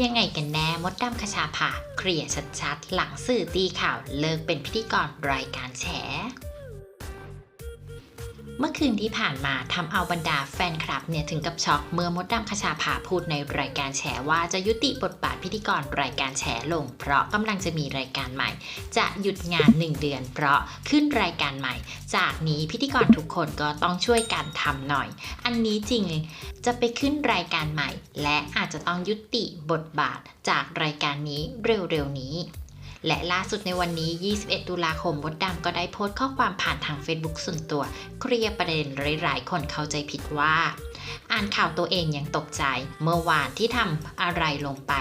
ยังไงกันแน่มดดำคชาภาเคลียร์ชัดๆ หลังสื่อตีข่าวเลิกเป็นพิธีกรรายการแฉ เมื่อคืนที่ผ่านมาทำเอาบรรดาแฟนคลับเนี่ยถึงกับช็อกเมื่อมดดำคชาภาพูดในรายการแฉว่าจะยุติบทบาทพิธีกรรายการแฉลง เพราะกำลังจะมีรายการใหม่ จะหยุดงาน 1 เดือน เพราะขึ้นรายการใหม่ จากนี้พิธีกรทุกคนก็ต้องช่วยกันทำหน่อย อันนี้จริงจะไปขึ้นรายการใหม่ และอาจจะต้องยุติบทบาทจากรายการนี้เร็วๆนี้ และล่าสุดในวันนี้ 21 ตุลาคมมดดำก็ได้โพสต์ข้อความผ่านทาง Facebook ส่วนตัว เคลียร์ประเด็นหลายๆคนเข้าใจผิดว่า อ่านข่าวตัวเองยังตกใจ เมื่อวานที่ทำอะไรลงไป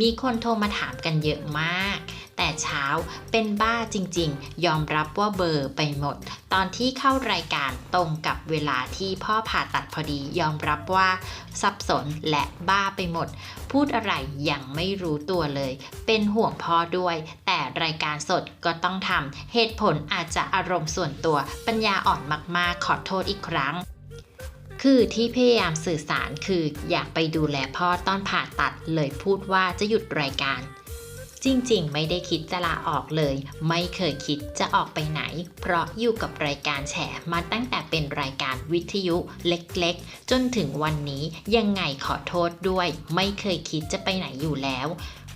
มีคนโทรมาถามกันเยอะมาก แต่เช้าเป็นบ้าจริงๆ ยอมรับว่าเบอร์ไปหมด ตอนที่เข้ารายการตรงกับเวลาที่พ่อผ่าตัดพอดียอมรับว่าสับสนและบ้าไปหมด พูดอะไรยังไม่รู้ตัวเลย เป็นห่วงพ่อด้วย แต่รายการสดก็ต้องทำเหตุผลอาจจะอารมณ์ส่วนตัวปัญญาอ่อนมากๆ ขอโทษอีกครั้ง คือที่พยายามสื่อสารคืออยากไปดูแลพ่อตอนผ่าตัดเลยพูดว่าจะหยุดรายการ จริงๆ ไม่ได้คิดจะลาออกเลย ไม่เคยคิดจะออกไปไหน เพราะอยู่กับรายการแฉมาตั้งแต่เป็นรายการวิทยุเล็กๆ จนถึงวันนี้ยังไงขอโทษด้วย ไม่เคยคิดจะไปไหนอยู่แล้ว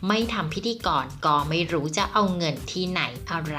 ไม่ทำพิธีกรก็ไม่รู้จะเอาเงินที่ไหนอะไร